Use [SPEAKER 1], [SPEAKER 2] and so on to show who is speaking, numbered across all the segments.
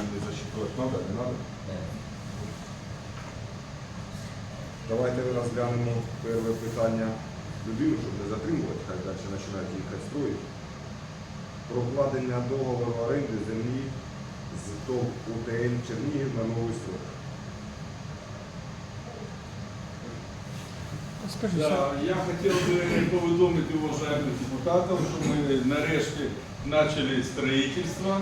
[SPEAKER 1] землі засчитувати треба, не треба?
[SPEAKER 2] Не.
[SPEAKER 1] Давайте розглянемо перше питання людину, щоб не затримувати, хай далі починають їхати строїть. Про вкладення договору оренди землі з ТОВ УТЛ Чернігів на новий срок.
[SPEAKER 3] Да, я хотів би повідомити уважаемых депутатів, що ми нарешті почали строительство.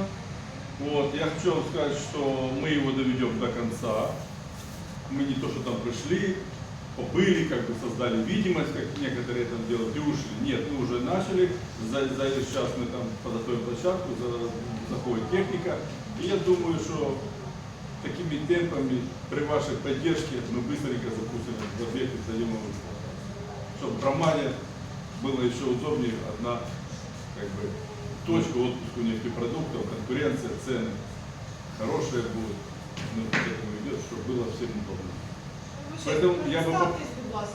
[SPEAKER 3] Вот, я хочу вам сказать, что мы его доведем до конца. Мы не то, что там пришли, побыли, как бы создали видимость, как некоторые там делают, и ушли. Нет, мы уже начали. За, за сейчас мы там подготовим площадку, за- заходит техника. И я думаю, что такими темпами, при вашей поддержке, мы быстренько запустим в ответе взаимного чтобы в Романе было еще удобнее одна как бы, точка отпуска нефтепродуктов, конкуренция, цены хорошие будут. Ну, к этому идет, чтобы было всем удобно. Поэтому я бы.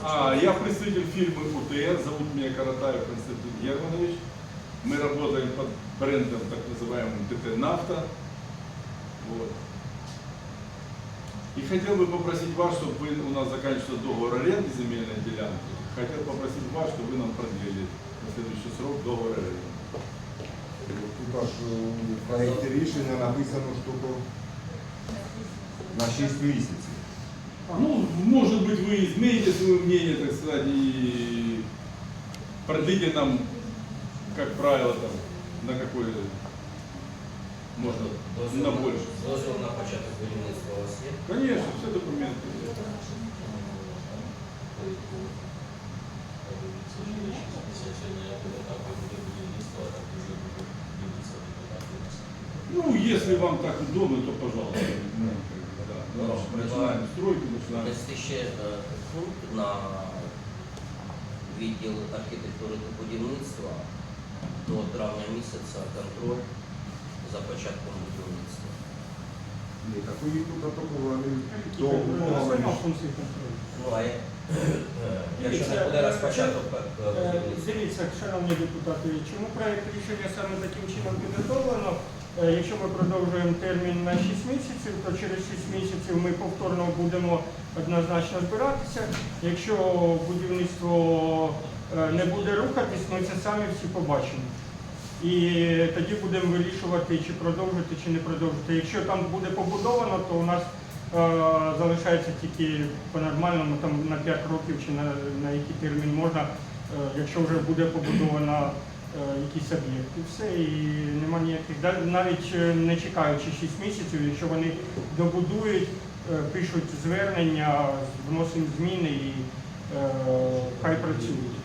[SPEAKER 3] А, я представитель фирмы УТС, зовут меня Каратаев Константин Германович. Мы работаем под брендом так называемым ТТ Нафта. Вот. И хотел бы попросить вас, чтобы вы, у нас заканчивается договор аренды земельной делянки. Хотел попросить вас, чтобы вы нам продлили на следующий срок договор аренды.
[SPEAKER 1] Тут аж у проєкті рішення написано, що то на 6 місяців.
[SPEAKER 3] Ну, может быть, вы измените свое мнение, так сказать, и продлите нам, как правило, там, на какой можно,
[SPEAKER 2] Дозвіл
[SPEAKER 3] на больше.
[SPEAKER 2] Дозвіл на початок будівництва у вас є?
[SPEAKER 3] Конечно, все документы. есть. Ну, если вам так удобно, то пожалуйста. Ну, да.
[SPEAKER 2] Предлагаю.
[SPEAKER 3] Начинаем стройку, начинаем.
[SPEAKER 2] Внести ще е, пункт на відділ архітектури та будівництва до травня місяця контроль за початком будівництва.
[SPEAKER 1] Ні, такої тут
[SPEAKER 4] Які основна?
[SPEAKER 2] Ну, а є- якщо не буде розпочаток е,
[SPEAKER 4] Е. Дивіться, шановні депутати, чому проект рішення саме таким чином підготовлено? Е, Якщо ми продовжуємо термін на 6 місяців, то через 6 місяців ми повторно будемо однозначно збиратися. Якщо будівництво не буде рухатись, ми це самі всі побачимо. І тоді будемо вирішувати, чи продовжити, чи не продовжити. Якщо там буде побудовано, то у нас залишається тільки по-нормальному там на 5 років чи на, на який термін можна, е, якщо вже буде побудовано е, якийсь об'єкт. І все, і нема ніяких. Навіть е, не чекаючи 6 місяців, якщо вони добудують, е, пишуть звернення, вносимо зміни і е, хай працюють.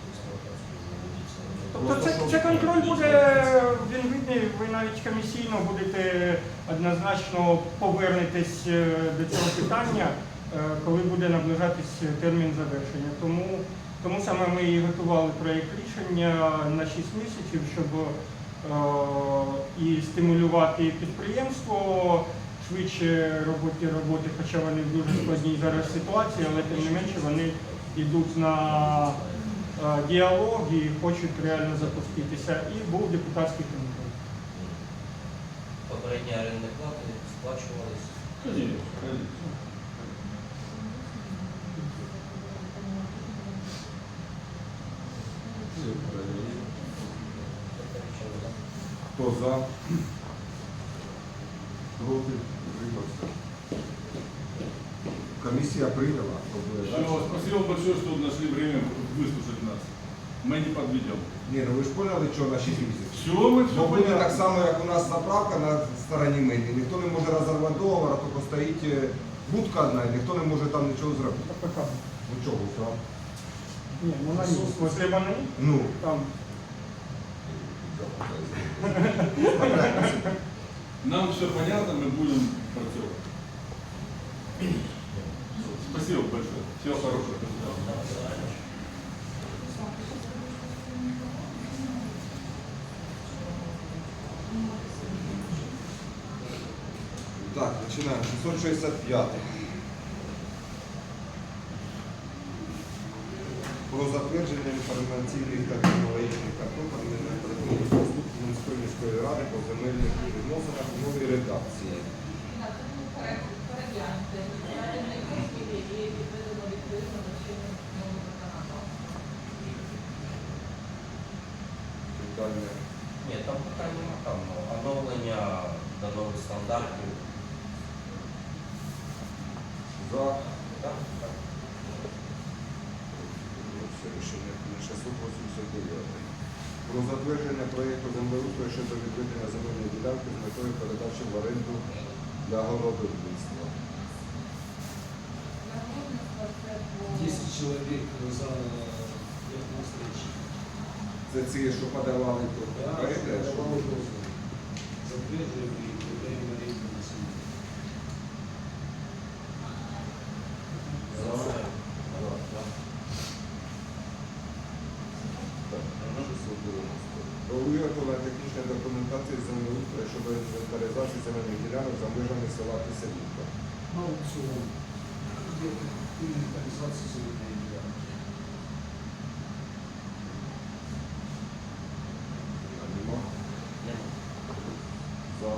[SPEAKER 4] Тобто це, це контроль буде, він видний, ви навіть комісійно будете однозначно повернетесь е, до цього питання, е, коли буде наближатись термін завершення. Тому, тому саме ми і готували проєкт рішення на 6 місяців, щоб е, і стимулювати підприємство швидше роботи роботи, хоча вони в дуже складній зараз ситуації, але тим не менше вони йдуть на діалог і хочуть реально запуститися. І був депутатський комітет.
[SPEAKER 2] Попередні орендні плати
[SPEAKER 3] конечно.
[SPEAKER 1] Хто за? Проти? Комісія прийняла.
[SPEAKER 3] Все, спасибо большое, что нашли время выслушать нас. Мы не подведем.
[SPEAKER 1] Ні, ну ви ж поняли, що на 6 місяців?
[SPEAKER 3] Все, мы все
[SPEAKER 1] Бо буде так
[SPEAKER 3] поняли.
[SPEAKER 1] само, як у нас заправка на стороні мені. Ніхто не може розірвати договор, а тільки стоїть е, будка одна, і ніхто не може там нічого зробити.
[SPEAKER 4] Та пока.
[SPEAKER 1] Ну чого, що?
[SPEAKER 4] Ні, ну на ніс. Возле вони,
[SPEAKER 1] Ну,
[SPEAKER 4] там
[SPEAKER 3] Нам все понятно, мы будем працювати. Спасибо большое. Всего хорошего.
[SPEAKER 1] Так, починаємо. 665. Про затвердження інформаційних та технологічних карток адміністративних послуг Мінської міської ради по земельних відносинах у новій редакції.
[SPEAKER 5] Відведено відповідно до законодавства.
[SPEAKER 1] Питання.
[SPEAKER 2] Ні, там питань нема, там оновлення до нових стандартів.
[SPEAKER 1] За.
[SPEAKER 2] Так, так.
[SPEAKER 1] Все рішення прийняше. 689. Про затвердження проєкту землеустрою щодо відведення земельної ділянки з метою передачі в оренду для городництва.
[SPEAKER 5] Нагодництво це
[SPEAKER 6] 10 человек за як на встрече.
[SPEAKER 1] Це ці, що подавали тут
[SPEAKER 6] Да,
[SPEAKER 1] проєкти,
[SPEAKER 6] что
[SPEAKER 1] що
[SPEAKER 6] давал дозвол. Затверджуем и передаем на рейд на семью.
[SPEAKER 2] За все.
[SPEAKER 1] За. Так, 690. Про виготовлення технічної документації з землеустрою щодо інвентаризації земельних ділянок за межами села Киселівка.
[SPEAKER 6] На аукцион. Где-то инвентаризация земельной делянки.
[SPEAKER 1] Нема?
[SPEAKER 2] Нема.
[SPEAKER 1] За.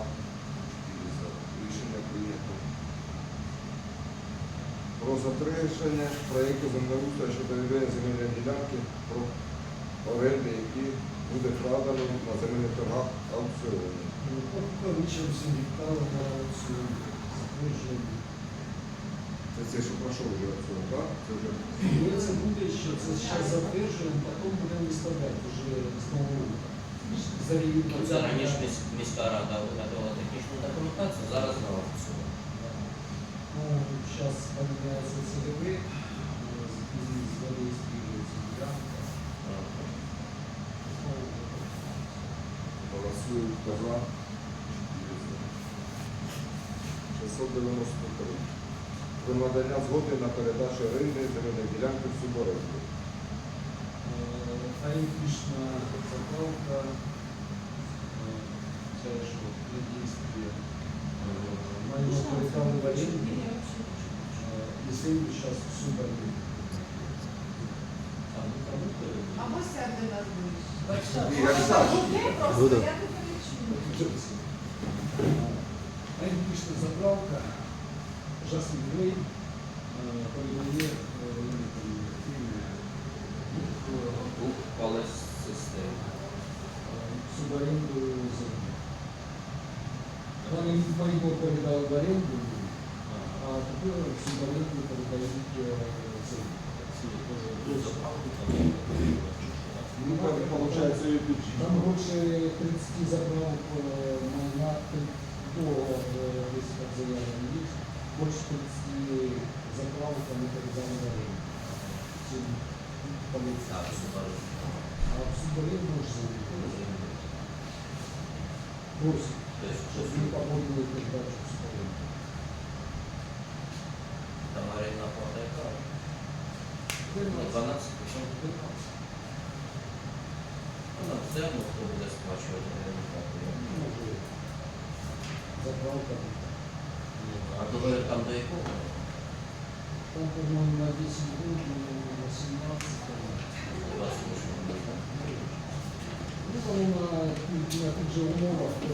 [SPEAKER 1] І за. Рішення прийнято. Про затвердження проєкту землеустрою щодо відведення земельної ділянки про оренди, які буде вкладено на земельних торгах аукціоні.
[SPEAKER 6] Пока вычел 7 гектаров на аукцион. Затверджуем.
[SPEAKER 1] Це це, що пройшов вже аукціон, так? Це вже
[SPEAKER 6] Ну, це буде ще, це зараз затверджуємо, потім будемо виставляти вже з нового року. За рівень
[SPEAKER 2] Це раніше міська рада виготовила технічну документацію, зараз на аукціон.
[SPEAKER 6] Сейчас поменяется ЦДВ, э, зарегистрируется гранта.
[SPEAKER 1] голосують хто за. 693. Про надання згоди на передачу оренди земельної ділянки в суборенду.
[SPEAKER 6] Олимпишна заправка, теж для действия. Майно передали в аренду, і землю зараз в субаренду.
[SPEAKER 2] Там кому-то
[SPEAKER 5] А ось сяде на перечую.
[SPEAKER 6] Олимпишна заправка, Жасмин Грей, передає
[SPEAKER 2] Дух колес систем.
[SPEAKER 6] субаренду землю. Вони майно передали в оренду, а тепер в субаренду передають е, землю.
[SPEAKER 1] Ну, так, виходить, і тут.
[SPEAKER 6] Там більше 30 заправок е, майна до десь так заявлено є. Більше 30 заправок вони передали в оренду.
[SPEAKER 2] Супер.
[SPEAKER 6] А в субаренду щоб
[SPEAKER 2] що
[SPEAKER 6] не погодили передачу в субаренду.
[SPEAKER 2] там арена плата яка? Ну, 12 почем 12. Ну, на все одно хто буде сплачувати аренду плату.
[SPEAKER 6] Може, заправка.
[SPEAKER 2] А договір там до якого?
[SPEAKER 6] Там, по-моему, на 10 год, на 17. там.
[SPEAKER 2] 28 років?
[SPEAKER 6] На, тих же умовах в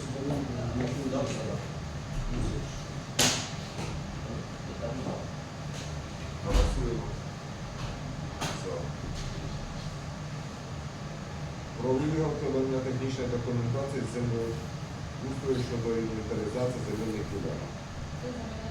[SPEAKER 6] субаренду на
[SPEAKER 2] нема.
[SPEAKER 1] Голосуємо. За. Про виготовлення технічної документації землеустрою щодо інвентаризації земельних ділянок.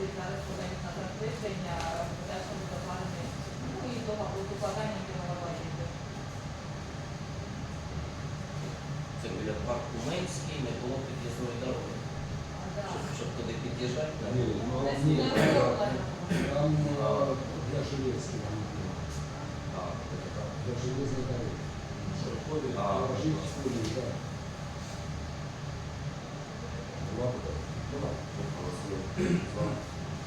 [SPEAKER 5] працюють зараз на практичення процесом догади, ну і
[SPEAKER 2] докладання кінології. Це
[SPEAKER 5] біля парку
[SPEAKER 2] Менський, не було під'їзної дороги. Щоб туди під'їжджати,
[SPEAKER 6] ну, там е, для Железки. Для железної дороги. Що входить, жить в студії, так.
[SPEAKER 1] Була. За.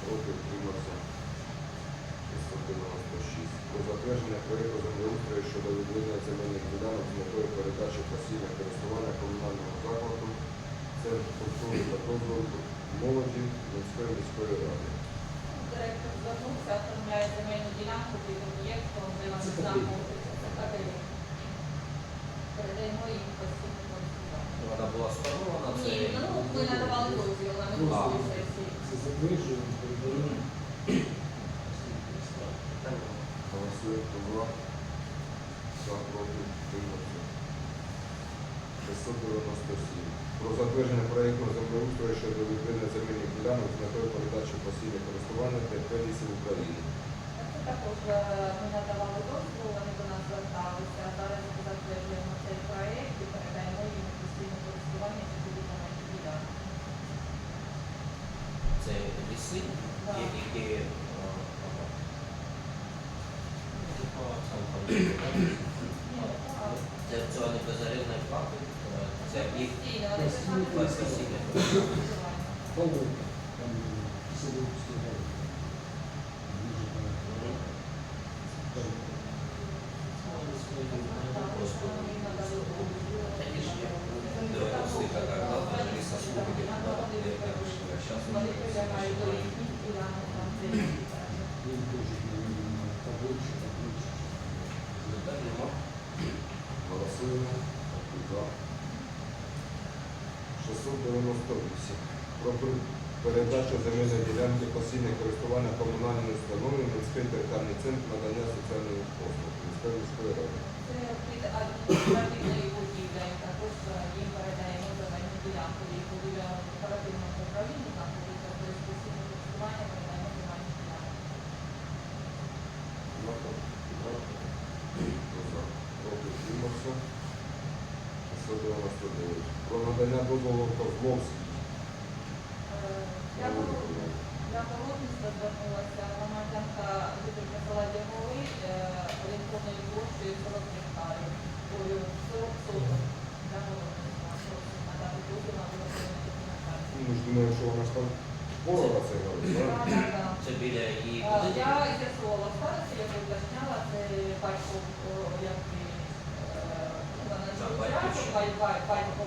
[SPEAKER 1] Проти. Утримався. 696. Про затвердження проєкту землеустрою щодо відведення земельних ділянок з метою передачі постійного користування комунального закладу Центр культури та розвитку молоді Мінської міської ради.
[SPEAKER 5] Директор звернувся, оформляє земельну ділянку під об'єктом, де вони
[SPEAKER 6] Це.
[SPEAKER 5] Це. Передаємо їм постійно користування.
[SPEAKER 2] Вона була сформована, це
[SPEAKER 5] Ні, ну ми надавали дозвіл на минулій
[SPEAKER 6] затверджуємо, передаємо.
[SPEAKER 1] Голосуємо. Хто за? За. Проти. Утримався. 697. Про затвердження проєкту землеустрою щодо відведення земельних ділянок з метою передачі постійного користування ТП «Ліси України.
[SPEAKER 5] Це також е, ми надавали дозвіл, вони до нас зверталися. а Зараз ми затверджуємо цей проєкт і передаємо їм постійне користування ці будуть земельні ділянки.
[SPEAKER 2] Це ліси,
[SPEAKER 5] Да.
[SPEAKER 2] є- які е, ага. Типа, сам там,
[SPEAKER 5] Ні, так.
[SPEAKER 2] Це цього не безарендної плати, е, це їх
[SPEAKER 5] Постійно, вони
[SPEAKER 6] Постійно.
[SPEAKER 5] писали
[SPEAKER 2] постійне.
[SPEAKER 5] користування.
[SPEAKER 6] Половина. Там Селовський район. Ближе до
[SPEAKER 2] Мгм.
[SPEAKER 6] Там
[SPEAKER 2] Просто такі ж є. Дорогости така, да, даже лісослуги, да, де перші, а щас
[SPEAKER 5] Вони
[SPEAKER 2] вже
[SPEAKER 5] прилягають до
[SPEAKER 2] все
[SPEAKER 5] їхніх ділянок, там де
[SPEAKER 6] Він теж, наверное, побольше, побольше.
[SPEAKER 2] Так, нема.
[SPEAKER 1] Голосуємо. За. 698. Про пер- передачу земельної ділянки постійне користування комунальною установою Мінський територіальний центр надання соціальних послуг Мінської міської ради.
[SPEAKER 5] Це під адміністративною будівлею, також е, їм передаємо земельну ділянку, їх будівля в оперативному знаходиться, то постійне користування, передаємо земельну ділянку.
[SPEAKER 1] Проти. 699. Про надання дозволу Козловській.
[SPEAKER 5] Е, Я Городниця я Городниця звернулася громадянка жителька села Дягови орієнтовною площею 40 гектарів, ой, 40 соток для Городництва. Просимо надати дозвіл на виготовлення документації.
[SPEAKER 1] Ми ж думаємо, що вона ж там порога це говорить,
[SPEAKER 5] Так, так, так.
[SPEAKER 2] Це біля її
[SPEAKER 5] Е,
[SPEAKER 2] будинку.
[SPEAKER 5] Я з'ясувала старості, я уточняла, це батько, як е, ж
[SPEAKER 2] батьківщина.
[SPEAKER 5] бать- бать- батько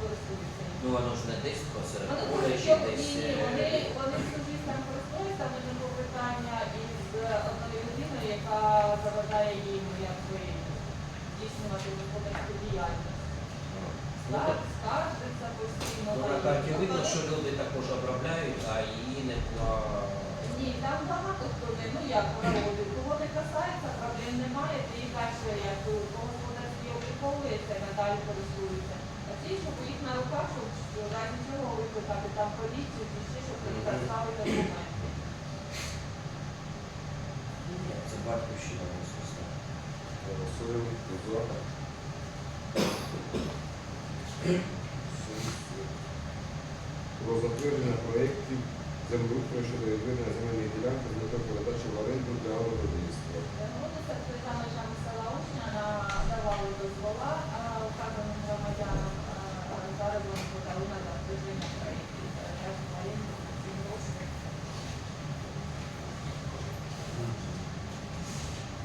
[SPEAKER 5] користуються.
[SPEAKER 2] Ну, воно ж не десь посеред
[SPEAKER 5] Вони
[SPEAKER 2] поля, чи
[SPEAKER 5] що
[SPEAKER 2] десь.
[SPEAKER 5] ні,
[SPEAKER 2] е,
[SPEAKER 5] вони, вони всю там користуються, в мене було питання із одною людиною, яка заважає їм якби здійснювати господарську діяльність. Скар- Скаржиться постійно.
[SPEAKER 2] Ну, на карті видно, що люди також обробляють, а її не пла...
[SPEAKER 5] Ні, там багато хто не, ну як проводить. Кого не касається, проблем немає, ти їх далі як по господарській обліковується, надалі користуються. А ті, щоб їх на руках, щоб разі чого викликати там поліцію, чи ще, щоб
[SPEAKER 2] Мгм.
[SPEAKER 5] представити документи.
[SPEAKER 2] Це батьківщина, в смысле.
[SPEAKER 1] Про затвердження проєктів землеустрою щодо відведення земельної ділянки з метою передачі в оренду для агровиробництва.
[SPEAKER 5] Звернутися це за межами села Учня, надавали дозвола а, вказаним громадянам, а, а зараз вони подали на затвердження проєктів. Зараз маленькі ці гроші.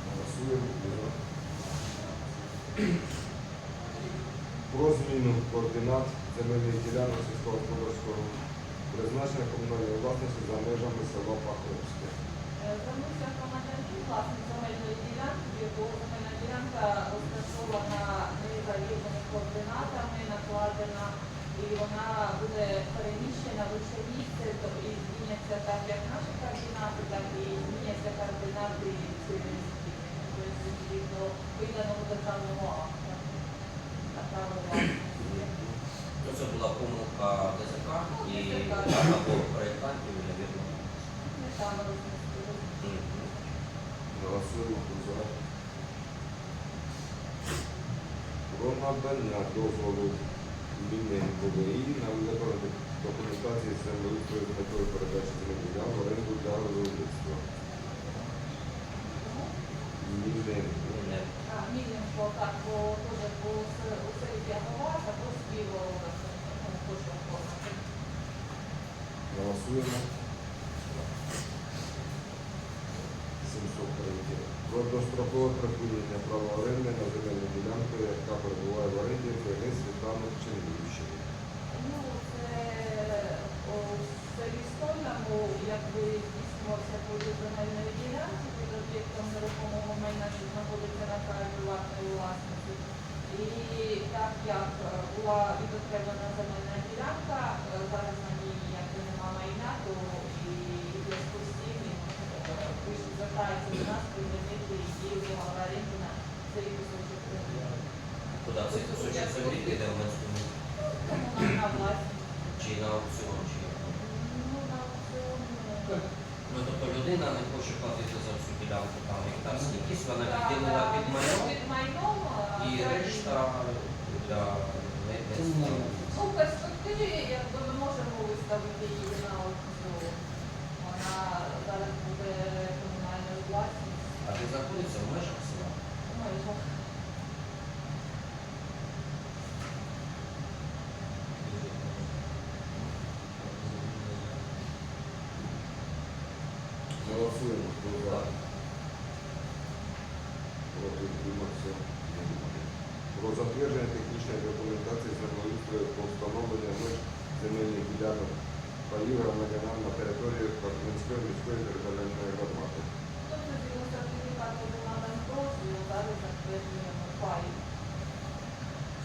[SPEAKER 1] Голосуємо. Хто за? Про зміну координат земельних ділянок сільськогосподарського призначення комунальної власності за межами села Паховське.
[SPEAKER 5] Е, Звернувся громадянин, власник земельної ділянки, якого земельна ділянка розташована не за вірними координатами, накладена, і вона буде переміщена в інше місце, то і зміняться так як наші координати, так і зміняться координати цієї місцини. Тобто відповідно виданого державного акта на право власності.
[SPEAKER 2] Ну, це була помилка ДЗК і
[SPEAKER 5] ДЗК.
[SPEAKER 2] Або проєктантів, навірно.
[SPEAKER 5] Там розмістили.
[SPEAKER 1] Голосуємо. За? Про надання дозволу Міненко на виконання документації землеустрою з метою передачі земельних в оренду для виробництва. Міненко.
[SPEAKER 2] Не.
[SPEAKER 5] Так, бо теж у селі голова, також співало у нас, ну,
[SPEAKER 1] Голосуємо. 703. Про дострокове припинення права оренди на земельну ділянку, яка перебуває в оренді ФГ Світланок Чернігівщини.
[SPEAKER 5] Ну, це о, в селі Стольному, якби здійснювався поділ земельної ділянки під об'єктом нерухомого майна, що знаходиться на краю приватної власності. І так як е, була відокремлена земельна ділянка, е, зараз на ній якби нема майна, то і в зв'язку з цим він е, пише, звертається до нас припинити її договор оренди на цей кусочок землі.
[SPEAKER 2] Куди цей кусочок землі піде в Менському?
[SPEAKER 5] Комунальна власність.
[SPEAKER 2] Чи на аукціон, чи як?
[SPEAKER 5] Ну, на аукціон, е,
[SPEAKER 2] Ну, тобто людина не хоче платити за всю ділянку, там гектар скількись, вона
[SPEAKER 5] Так,
[SPEAKER 2] відділила
[SPEAKER 5] так,
[SPEAKER 2] під майном
[SPEAKER 5] під майном, а
[SPEAKER 2] і
[SPEAKER 5] далі-
[SPEAKER 2] решта для
[SPEAKER 6] Комунальна.
[SPEAKER 5] Ну, в перспективі, якби ми можемо виставити її на аукціон. Вона зараз буде комунальною власністю.
[SPEAKER 2] А ти знаходиться в межах села?
[SPEAKER 5] Ну, і так.
[SPEAKER 1] Голосуємо. Хто за? Проти утримався. Немає. Про затвердження технічної документації землеустрою по встановлення меж земельних ділянок паїв громадянам на території Карпінської міської територіальної громади.
[SPEAKER 5] Ну, це згідно сертифікату виконання дозволу, зараз затверджуємо пай.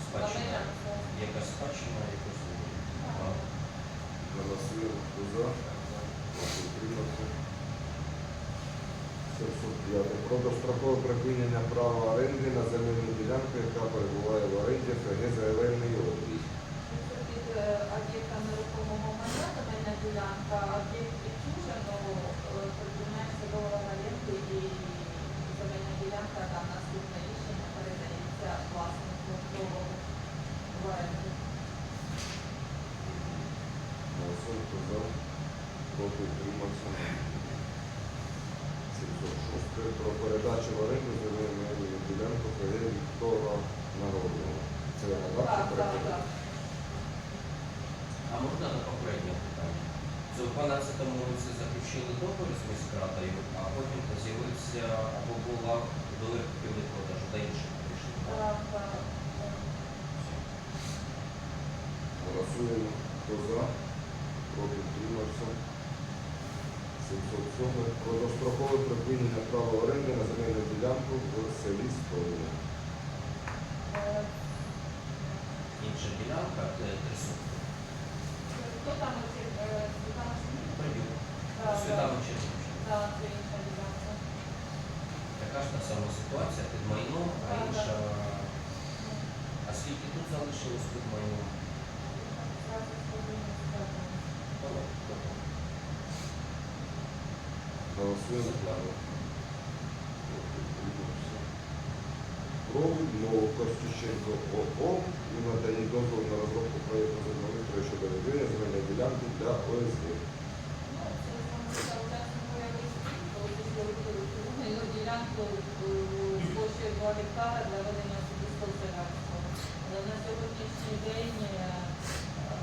[SPEAKER 2] Спадщина. Якась спадщина, якось. А,
[SPEAKER 1] Голосуємо. Хто за? Проти утримався. 705. Про дострокове припинення права оренди на земельну ділянку, яка перебуває в оренді ФГ Заявельний обліг.
[SPEAKER 5] Під е, об'єктом нерухомого майна, земельна ділянка, об'єкт відчужено, припиняється договор оренди і земельна ділянка, там наступне рішення передається власнику в оренду.
[SPEAKER 1] Голосуємо. За? Проти утримався. 706. Про передачу в оренду земельної ділянки ФГ Віктора Народного. Це
[SPEAKER 5] Так, так, так.
[SPEAKER 2] А можна на попереднє питання? Це в 12-му році заключили договір з міськрадою, а потім з'явився або була договір купівлі-продажу та інших рішень.
[SPEAKER 5] Так, так.
[SPEAKER 1] Голосуємо. Хто за? Проти утримався. 707. Про дострокове припинення права оренди на земельну ділянку в селі Стольне.
[SPEAKER 5] Е,
[SPEAKER 2] Інша ділянка це три сотки.
[SPEAKER 5] Хто там оці, Світлана Сміт?
[SPEAKER 2] Прийом.
[SPEAKER 5] Так, так. Це інша ділянка.
[SPEAKER 2] Така ж та сама ситуація під майном, а інша. А скільки тут залишилось під майном?
[SPEAKER 5] Зараз подивимося, так.
[SPEAKER 1] Голосуємо. Проти утримався. Про відмову Костюченко ОО і надані дозволу на розробку проєкту землеустрою щодо відведення земельної ділянки для ОСГ.
[SPEAKER 5] Ну, ділянку е, площею 2 гектара для ведення особистого селянства. Але на сьогоднішній день е,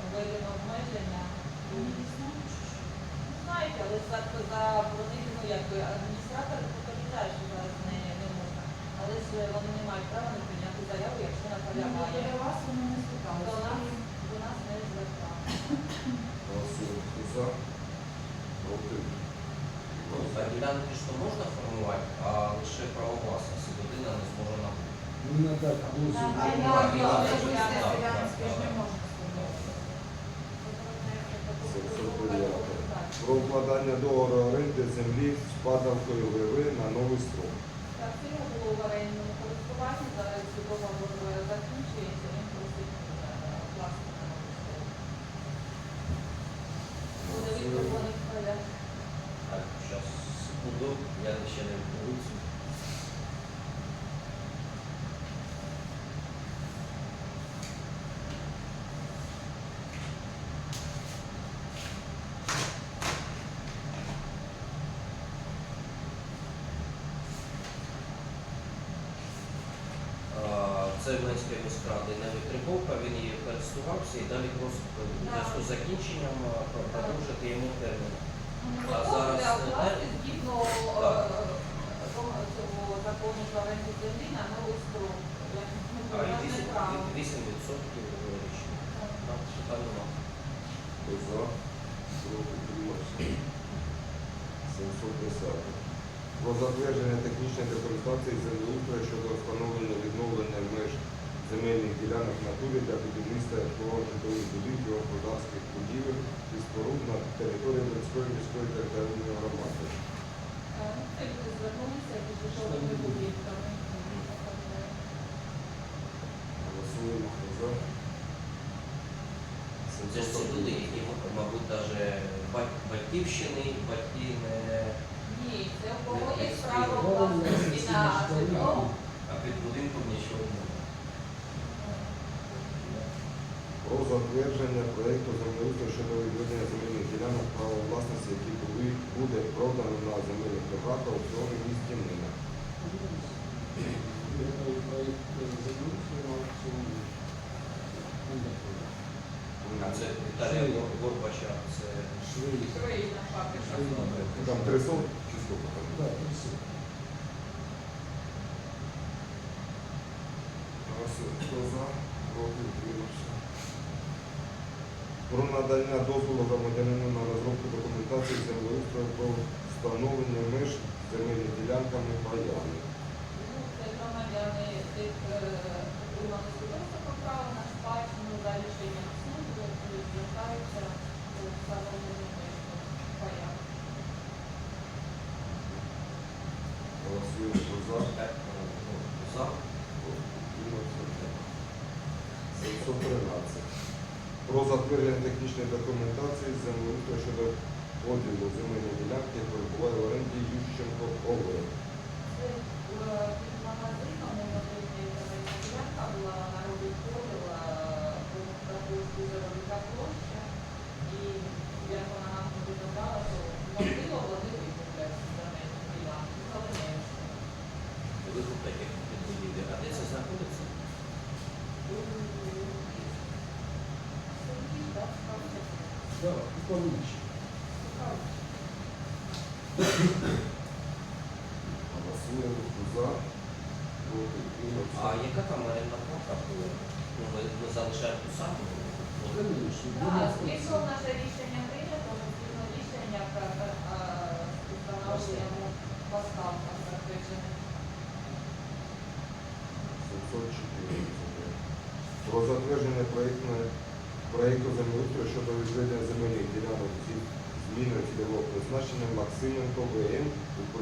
[SPEAKER 5] введено обмеження. і Знаєте, але за, за про них, ну, якби адміністратор попереджає, що зараз не, не можна. Але ж вони не мають права не прийняти заяву, якщо наполягає.
[SPEAKER 7] До вас вони не зверталися.
[SPEAKER 5] До нас, до нас не звертали.
[SPEAKER 1] Голосуємо. Хто за? Проти
[SPEAKER 2] Ну, то можна формувати, а лише право власності людина не зможе набути.
[SPEAKER 6] Ну, дозвіл.
[SPEAKER 7] А
[SPEAKER 2] Так,
[SPEAKER 7] я
[SPEAKER 2] так,
[SPEAKER 7] я
[SPEAKER 2] так,
[SPEAKER 7] особисте
[SPEAKER 2] так,
[SPEAKER 7] селянське ж
[SPEAKER 2] так,
[SPEAKER 7] не
[SPEAKER 2] так.
[SPEAKER 7] можна сказати.
[SPEAKER 1] Про укладання договору оренди землі з падавкою ВВ на новий строк.
[SPEAKER 5] Так, це його було в орендному користуванні, зараз договор закінчується, він просить е, власника. Буде відповідних поля.
[SPEAKER 2] Так, зараз секунду, я ще не Не витребовка, він її користувався і далі просто в зв'язку з закінченням е, продовжити йому термін. А зараз, е,
[SPEAKER 5] згідно е,
[SPEAKER 2] Так.
[SPEAKER 5] цього закону про оренду землі на ну,
[SPEAKER 2] і
[SPEAKER 5] власне,
[SPEAKER 2] 8%,
[SPEAKER 5] право.
[SPEAKER 2] 8% Там нема.
[SPEAKER 1] Хто за? Проти утримався. 710. Про затвердження технічної документації землеустрою щодо встановлення відновлення меж земельних натурі для будівництва житлових будинків, господарських будівель і споруд на території Донської міської територіальної громади.
[SPEAKER 5] Це люди звернулися і житловими будинками.
[SPEAKER 1] Голосуємо. За?
[SPEAKER 2] Це ж ці люди, які, мабуть, навіть батьківщини, батьки не
[SPEAKER 5] Ні, це у кого є право власності на
[SPEAKER 6] житло.
[SPEAKER 2] а під будинком нічого немає.
[SPEAKER 1] Про затвердження проєкту землеустрою щодо відведення земельних ділянок права власності, які буде продано на земельних та аукціоні в місті Нина.
[SPEAKER 2] А це Віталія Горбача, це
[SPEAKER 5] фабрика.
[SPEAKER 1] Там три сотні чи скільки там?
[SPEAKER 6] Да, трясу.
[SPEAKER 1] Голосуємо. Хто за? Проти утримався. Про надання дозволу громадянину на розробку документації землеустрою про встановлення меж земельними ділянками паями.
[SPEAKER 5] Ну, Це громадяни тих е, отримали свідоцтво про право на спадщину за рішенням суду, які звертаються до встановлення межу паян.
[SPEAKER 1] Голосуємо. Хто за?
[SPEAKER 2] е, ну, за.
[SPEAKER 1] Проти утримався. 713. Про технічної документації землеустрою щодо поділу земельної ділянки, яка перебуває в оренді Ющенко ОВ.
[SPEAKER 5] Це е, під магазином у магазині земельна ділянка була на робить поділ, е, тому також дуже велика площа. І як вона нам повідомляла, що можливо вони викуплять земельну ділянку, але не всі.
[SPEAKER 2] Викуплять їх під будівлю. А де це знаходиться?
[SPEAKER 6] Да, і поміч.
[SPEAKER 1] Голосуємо. Хто за? Проти утримався.
[SPEAKER 2] А яка там орендна плата була? Ну, ми, ми залишаємо ту саму. Ну,
[SPEAKER 6] Конечно.
[SPEAKER 5] Так, згідно наше рішення прийнято, згідно рішення про е, встановлення поставкам запрещених.
[SPEAKER 1] 714. Про затвердження проєктної проєкту землеустрою щодо відведення земельних ділянок зі зміною цільового призначення Максименко ВМ у.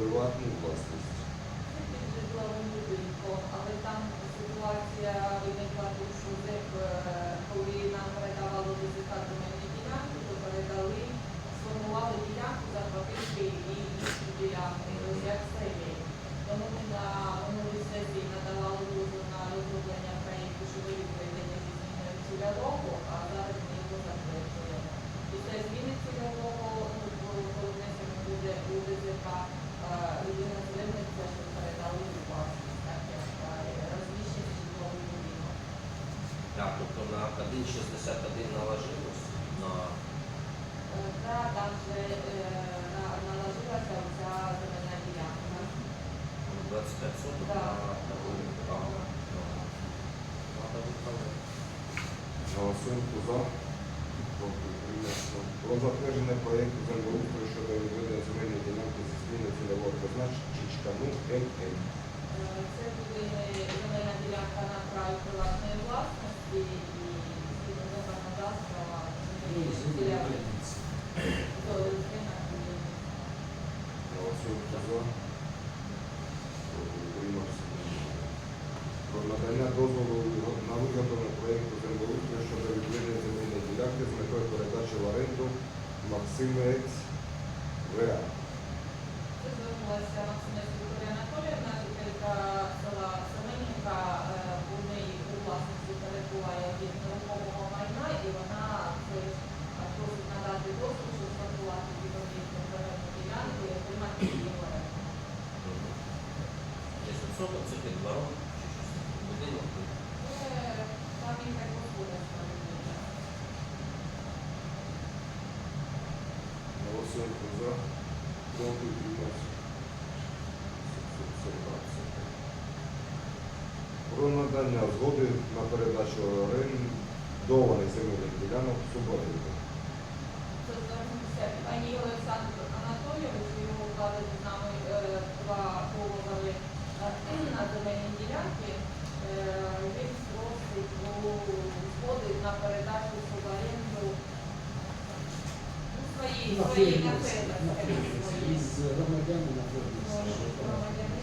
[SPEAKER 5] Це під житловим будинком, але там ситуація виникла, тому що е, коли нам передавали ДЗК земельні ділянки, то передали, сформували ділянку, захвативши і інші ділянки, як є. Тому ми на минулій сесії надавали дозвіл на розроблення проєкту щодо відведення зі зміною цільового, а зараз ми його затверджуємо. Після зміни цільового, ну, коли внесено буде у ДЗК, людина звернеться, що передали у власність, так як е, розміщений житловий будинок.
[SPEAKER 2] Так, тобто на 1,61 наложилось на
[SPEAKER 5] Е, Та там же е, на- наложилася ця земельна ділянка.
[SPEAKER 2] 25 соток на
[SPEAKER 5] Так.
[SPEAKER 2] таку право. Надо виправляти.
[SPEAKER 1] Голосуємо за. Про затвердження проєкту землеустрою щодо відведення земельної ділянки зі зміною цільового призначення Чичкану ММ.
[SPEAKER 5] Е, Це буде земельна ділянка на праві приватної
[SPEAKER 1] Про надання дозволу на виготовлення проєкту землеустрою щодо відведення земельної ділянки з метою передачі в оренду Максимець ВА.
[SPEAKER 5] Це звернулася Максимець
[SPEAKER 2] так? Будинок тут. Там він так
[SPEAKER 5] походить.
[SPEAKER 1] Голосуємо за проти приймати. Про надання згоди на передачу оренду земельних ділянок субординів. Una
[SPEAKER 5] firma,
[SPEAKER 1] una firma, biz Ramazan
[SPEAKER 5] una firma.